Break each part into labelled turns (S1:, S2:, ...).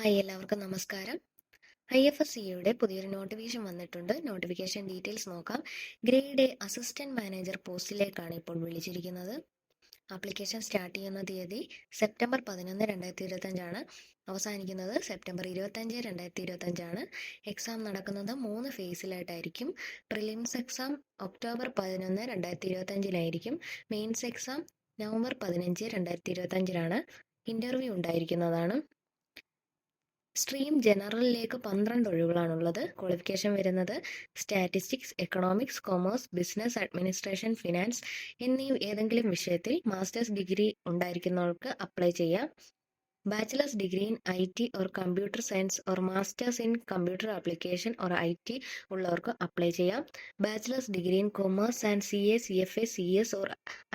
S1: Hi എല്ലാവർക്കും നമസ്കാരം. I F S സിയുടെ പുതിയൊരു നോട്ടിഫിക്കേഷൻ വന്നിട്ടുണ്ട്. നോട്ടിഫിക്കേഷൻ ഡീറ്റെയിൽസ് നോക്കാം. ഗ്രേഡ് എ അസിസ്റ്റന്റ് മാനേജർ പോസ്റ്റിലേക്കാണ് ഇപ്പോൾ വിളിച്ചിരിക്കുന്നത്. ആപ്ലിക്കേഷൻ സ്റ്റാർട്ട് ചെയ്യുന്ന തീയതി സെപ്റ്റംബർ പതിനൊന്ന് രണ്ടായിരത്തി ഇരുപത്തഞ്ചാണ് അവസാനിക്കുന്നത് സെപ്റ്റംബർ ഇരുപത്തഞ്ച് രണ്ടായിരത്തി ഇരുപത്തഞ്ചാണ് എക്സാം നടക്കുന്നത് മൂന്ന് ഫേസിലായിട്ടായിരിക്കും. പ്രിലിംസ് എക്സാം ഒക്ടോബർ പതിനൊന്ന് രണ്ടായിരത്തി ഇരുപത്തഞ്ചിലായിരിക്കും മെയിൻസ് എക്സാം നവംബർ പതിനഞ്ച് രണ്ടായിരത്തി ഇരുപത്തഞ്ചിലാണ് ഇന്റർവ്യൂ ഉണ്ടായിരിക്കുന്നതാണ്. സ്ട്രീം ജനറലിലേക്ക് പന്ത്രണ്ട് ഒഴിവുകളാണുള്ളത്. ക്വാളിഫിക്കേഷൻ വരുന്നത് statistics economics commerce business administration finance എന്നീ ഏതെങ്കിലും വിഷയത്തിൽ മാസ്റ്റേഴ്സ് ഡിഗ്രി ഉണ്ടായിരിക്കുന്നവർക്ക് അപ്ലൈ ചെയ്യാം. Bachelors degree in I T or computer science or masters in computer application or I T ഉള്ളവർക്ക് അപ്ലൈ ചെയ്യാം. Bachelors degree in commerce and C A C F A C S or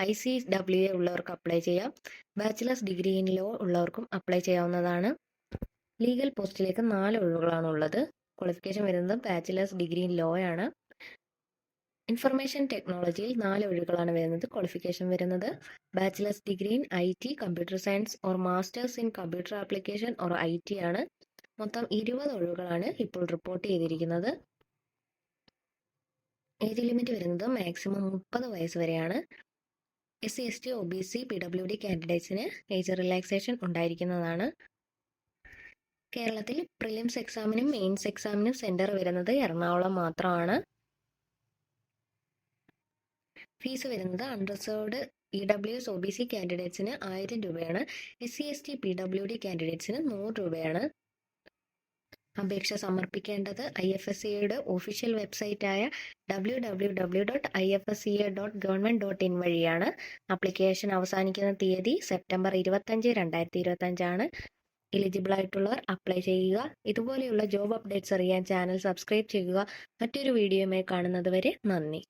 S1: I C W A ഉള്ളവർക്ക് apply ചെയ്യാം. Bachelors degree in law ഉള്ളവർക്കും apply ചെയ്യാവുന്നതാണ്. Legal പോസ്റ്റിലേക്ക് നാല് ഒഴിവുകളാണ് ഉള്ളത് ക്വാളിഫിക്കേഷൻ വരുന്നത് ബാച്ചിലേഴ്സ് ഡിഗ്രി ഇൻ ലോ ആണ്. ഇൻഫർമേഷൻ ടെക്നോളജിയിൽ നാല് ഒഴിവുകളാണ് വരുന്നത്. ക്വാളിഫിക്കേഷൻ വരുന്നത് bachelors degree in I T computer science or masters in computer application or I T ആണ്. മൊത്തം ഇരുപത് ഒഴിവുകളാണ് ഇപ്പോൾ റിപ്പോർട്ട് ചെയ്തിരിക്കുന്നത്. ഏജ് ലിമിറ്റ് വരുന്നത്? മാക്സിമം മുപ്പത് വയസ്സ് വരെയാണ്. S C S T O B C P W D കാൻഡിഡേറ്റ്സിന് age relaxation ഉണ്ടായിരിക്കുന്നതാണ്. കേരളത്തിൽ പ്രിലിംസ് എക്സാമിനും മെയിൻസ് എക്സാമിനും സെന്റർ വരുന്നത് എറണാകുളം മാത്രമാണ്. ഫീസ് വരുന്നത് unreserved E W S O B C കാൻഡിഡേറ്റ്സിന് ആയിരം രൂപയാണ്. S C S T P W D കാൻഡിഡേറ്റ്സിന് നൂറ് രൂപയാണ്. അപേക്ഷ സമർപ്പിക്കേണ്ടത് ഐ എഫ് എസ് സിയുടെ official വെബ്സൈറ്റായ W W W dot I F S C A dot government dot in വഴിയാണ്. Application അവസാനിക്കുന്ന തീയതി സെപ്റ്റംബർ ഇരുപത്തഞ്ച് രണ്ടായിരത്തി ഇരുപത്തഞ്ചാണ് എലിജിബിൾ ആയിട്ടുള്ളവർ അപ്ലൈ ചെയ്യുക. ഇതുപോലെയുള്ള ജോബ് അപ്ഡേറ്റ്സ് അറിയാൻ ചാനൽ സബ്സ്ക്രൈബ് ചെയ്യുക. മറ്റൊരു വീഡിയോയുമായി കാണുന്നത് വരെ നന്ദി.